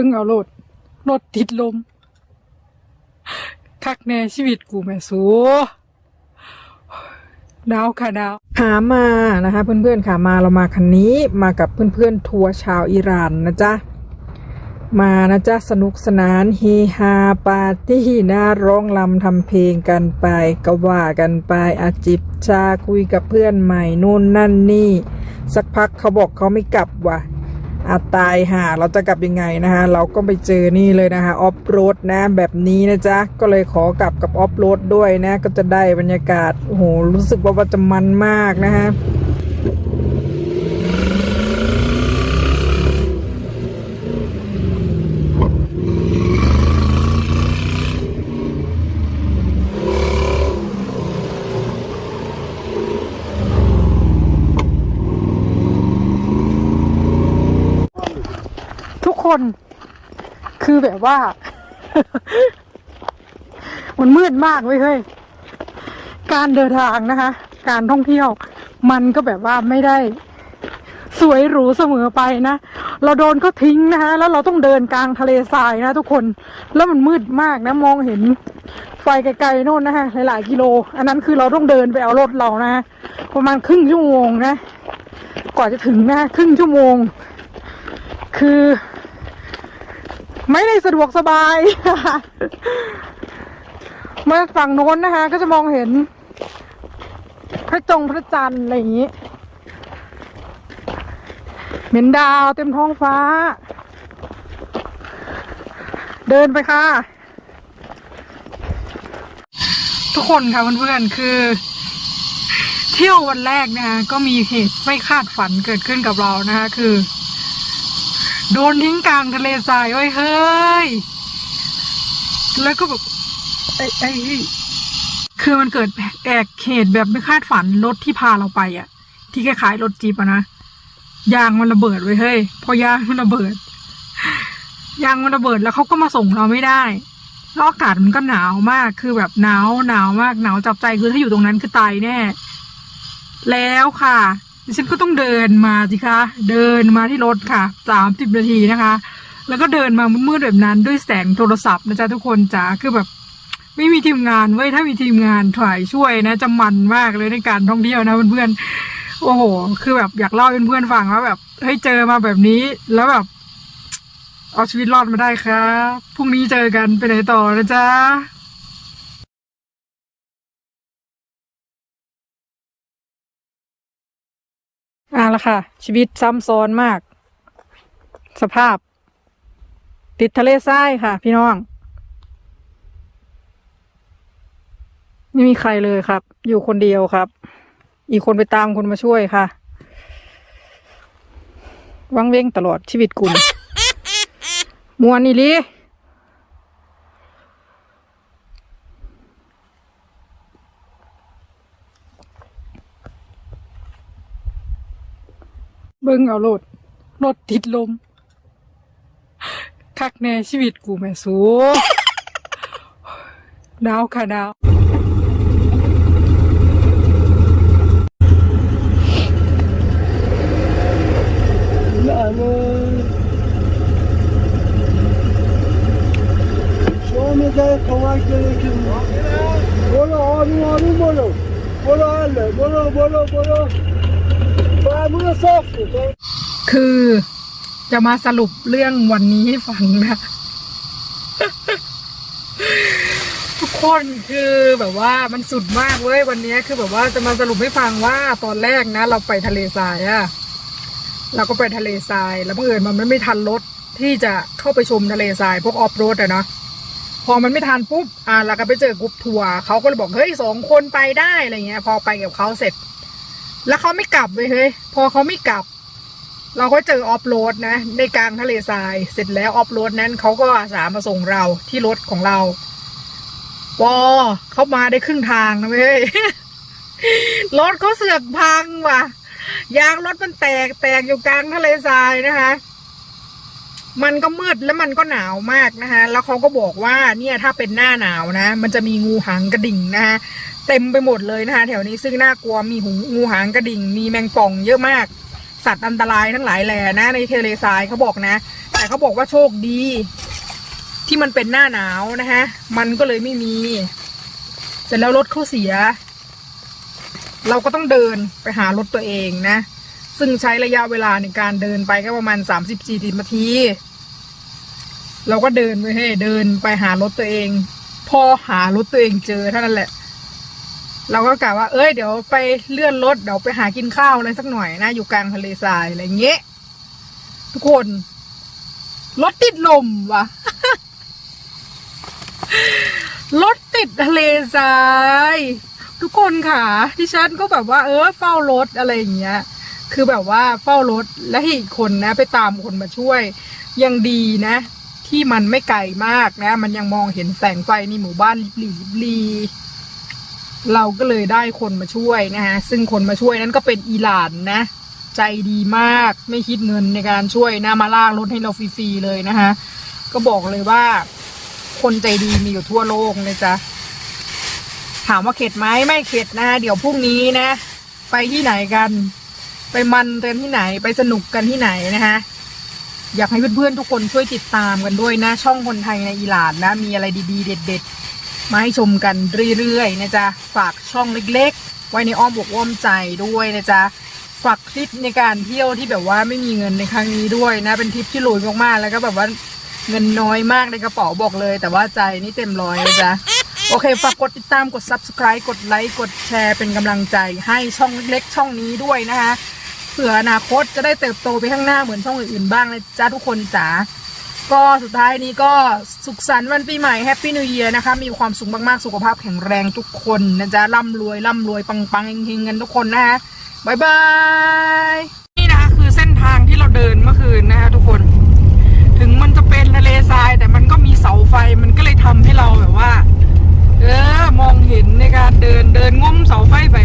บิ่งเอารถรถติดลม คักแน่ชีวิตกูแม่สูหนาวค่ะหนาวขามานะคะเพื่อนๆขามาเรามาคันนี้มากับเพื่อนๆทัวร์ชาวอิหร่านนะจ๊ะ มานะจ๊ะ สนุกสนานเฮฮาปาร์ตี้นะร้องลำทำเพลงกันไปก็ว่ากันไปอาจิบชาคุยกับเพื่อนใหม่นู่นนั่นนี่ สักพักเขาบอกเขาไม่กลับว่ะ อาตายห่าเราจะกลับยังไงนะคะเราก็ไปเจอนี่เลยนะคะออฟโรดนะแบบนี้นะจ๊ะ ก็เลยขอกลับกับออฟโรดด้วยนะ ก็จะได้บรรยากาศ โอ้โห รู้สึกว่าจะมันมากนะฮะ ทุกคนคือแบบว่า มันมืดมากเว้ยเฮ้ยการเดินทางนะคะ การท่องเที่ยว มันก็แบบว่าไม่ได้ สวยหรูเสมอไปนะ เราโดนก็ทิ้งนะคะแล้วเราต้องเดินกลางทะเลทรายนะทุกคน แล้วมันมืดมากนะมองเห็นไฟไกลๆโน่นนะคะหลายๆกิโล อันนั้นคือเราต้องเดินไปเอารถเรานะประมาณครึ่งชั่วโมงนะกว่าจะถึงนะครึ่งชั่วโมง คือ ไม่ได้สะดวกสบายมาฝั่งโน้นนะคะ ก็จะมองเห็น พระจงพระจันทร์อะไรอย่างนี้ เห็นดาวเต็มท้องฟ้า เดินไปค่ะ ทุกคนค่ะเพื่อนๆคือ เที่ยววันแรกนะคะก็มีเหตุไม่คาดฝันเกิดขึ้นกับเรานะคะ คือ โดนทิ้งกลางทะเลทรายไว้เฮ้ย แล้วก็แบบไอ้ไอ้คือมันเกิดแอกเหตุแบบไม่คาดฝันรถที่พาเราไปอะที่คล้ายๆรถจีบอะนะยางมันระเบิดไว้เฮ้ย พอยางมันระเบิดยางมันระเบิดแล้วเขาก็มาส่งเราไม่ได้แล้วอากาศมันก็หนาวมากคือแบบหนาวหนาวมากหนาวจับใจคือถ้าอยู่ตรงนั้นคือตายแน่ แล้วค่ะ ดิฉันก็ต้องเดินมาสิคะ เดินมาที่รถค่ะสามสิบนาทีนะคะ แล้วก็เดินมามืดๆแบบนั้นด้วยแสงโทรศัพท์นะจ๊ะทุกคนจ๋าคือแบบ ไม่มีทีมงานเว้ยถ้ามีทีมงานถ่ายช่วยนะจะมันมากเลยในการท่องเที่ยวนะเพื่อนๆโอ้โห คือแบบอยากเล่าให้เพื่อนๆฟังว่าแบบเฮ้ยเจอมาแบบนี้แล้วแบบเอาชีวิตรอดมาได้ครับ พรุ่งนี้เจอกันไปไหนต่อนะจ๊ะ อ่าละค่ะ ชีวิตซ้ำซ้อนมาก สภาพ ติดทะเลทรายค่ะ พี่น้อง ไม่มีใครเลยครับ อยู่คนเดียวครับ อีกคนไปตามคนมาช่วยค่ะ วังเว้งตลอดชีวิตคุณมวนอีลี เบิ่งเอาโลดรถติดลม คักแน่ชีวิตกูแม่สูดาวค่ะดาว bize kavak gerekim. Bolo abi abi bolo. Bolo alle bolo bolo bolo. คือจะมาสรุปเรื่องวันนี้ให้ฟังนะทุกคนคือแบบว่ามันสุดมากเว้ยวันนี้คือแบบว่าจะมาสรุปให้ฟังว่าตอนแรกนะ เราไปทะเลทรายอะเราก็ไปทะเลทราย แล้วบังเอิญมันไม่ทันรถที่จะเข้าไปชมทะเลทรายพวกออฟโรดอะเนาะพอมันไม่ทันปุ๊บอ่าเราก็ไปเจอกรุ๊ปทัวร์เขาก็เลยบอกเฮ้ยสองคนไปได้อะไรเงี้ย พอไปกับเขาเสร็จ แล้วเขาไม่กลับเลยเฮ้ยพอเขาไม่กลับ เราก็เจอออฟโรดนะ ในกลางทะเลทราย เสร็จแล้วออฟโรดนั้นเขาก็อาสามาส่งเราที่รถของเราปอเขามาได้ครึ่งทางนะเว้ยรถเขาเสือกพังว่ะยางรถมันแตกแตกอยู่กลางทะเลทรายนะคะ มันก็มืดแล้วมันก็หนาวมากนะคะ แล้วเขาก็บอกว่าเนี่ยถ้าเป็นหน้าหนาวนะ มันจะมีงูหางกระดิ่งนะคะ เต็มไปหมดเลยนะคะแถวนี้ซึ่งน่ากลัวมีหูงูหางกระดิ่ง มีแมงป่องเยอะมาก สัตว์อันตรายทั้งหลายแหล่นะ ในเทเลทรายเขาบอกนะ แต่เขาบอกว่าโชคดี ที่มันเป็นหน้าหนาวนะฮะมันก็เลยไม่มี เสร็จแล้วรถเขาเสีย เราก็ต้องเดินไปหารถตัวเองนะ ซึ่งใช้ระยะเวลาในการเดินไปก็ประมาณสามสิบสี่สิบนาทีเราก็เดินไปให้เดินไปหารถตัวเอง พอหารถตัวเองเจอเท่านั้นแหละ เราก็กะว่าเอ้ยเดี๋ยวไปเลื่อนรถเดี๋ยวไปหากินข้าวอะไรสักหน่อยนะอยู่กลางทะเลทรายอะไรเงี้ยทุกคนรถติดลมว่ะรถติดทะเลทรายทุกคนค่ะที่ฉันก็แบบว่า เออเฝ้ารถอะไรอย่างเงี้ย คือแบบว่าเฝ้ารถและให้อีกคนนะ ไปตามคนมาช่วย ยังดีนะ ที่มันไม่ไกลมากนะ มันยังมองเห็นแสงไฟในหมู่บ้านลิบลีลิบลี เราก็เลยได้คนมาช่วยนะฮะซึ่งคนมาช่วยนั้นก็เป็นอีหลานนะ ใจดีมากไม่คิดเงินในการช่วยนะมาลากรถให้เราฟรีๆเลยนะคะ ก็บอกเลยว่า คนใจดีมีอยู่ทั่วโลกเลยจ้ะถามว่าเข็ดไหมไม่เข็ดนะ เดี๋ยวพรุ่งนี้นะ ไปที่ไหนกัน ไปมันกันที่ไหนไปสนุกกันที่ไหนนะคะอยากให้เพื่อนๆทุกคนช่วยติดตามกันด้วยนะ ช่องคนไทยในอิหร่านนะ มีอะไรดีๆ เด็ด ๆ มาให้ชมกันเรื่อยๆนะจ๊ะฝากช่องเล็กๆ ไว้ในอ้อมอกอ้อมใจด้วยนะจ๊ะฝากทริปในการเที่ยวที่แบบว่าไม่มีเงินในครั้งนี้ด้วยนะ เป็นทริปที่รวยมากๆแล้วก็แบบว่าเงินน้อยมากในกระเป๋าบอกเลย แต่ว่าใจนี่เต็มร้อยนะจ๊ะโอเค ฝากกดติดตามกด subscribe กดไลค์กดแชร์เป็นกำลังใจให้ช่องเล็กๆช่องนี้ด้วยนะคะเผื่ออนาคตจะได้เติบโตไปข้างหน้าเหมือนช่องอื่นๆบ้างนะจ๊ะทุกคนจ๋า ก็สุดท้ายนี้ก็สุขสันต์วันปีใหม่แฮปปี้นิว e ย r นะคะ มีความสุขมากๆ สุขภาพแข็งแรงทุกคนนะจ๊ะร่ำรวยร่ำรวยปังๆเฮงๆกันทุกคนนะคะบายบาย นี่นะคะคือเส้นทางที่เราเดินเมื่อคืนนะคะทุกคน ถึงมันจะเป็นทะเลทราย แต่มันก็มีเสาไฟมันก็เลยทำให้เราแบบว่า เออมองเห็นในการเดินเดินง้มเสาไฟไป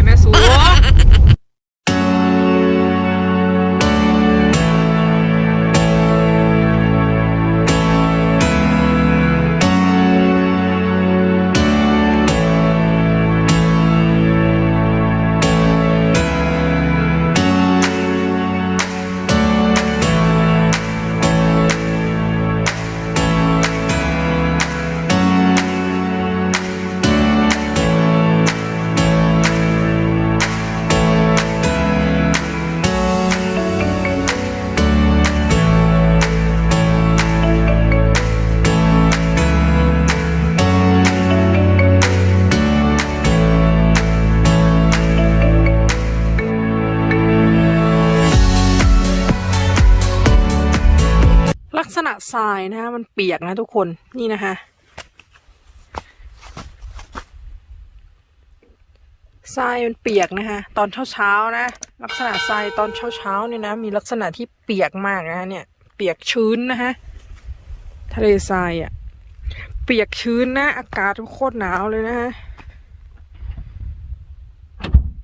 ทรายนะฮะมันเปียกนะทุกคนนี่นะคะทรายมันเปียกนะคะ ตอนเช้าเช้าๆนะ ลักษณะทรายตอนเช้าเช้าๆเนี่ยนะ มีลักษณะที่เปียกมากนะเนี่ย เปียกชื้นนะคะทะเลทรายอะ่ะ เปียกชื้นนะ อากาศโคตรหนาวเลยนะฮะ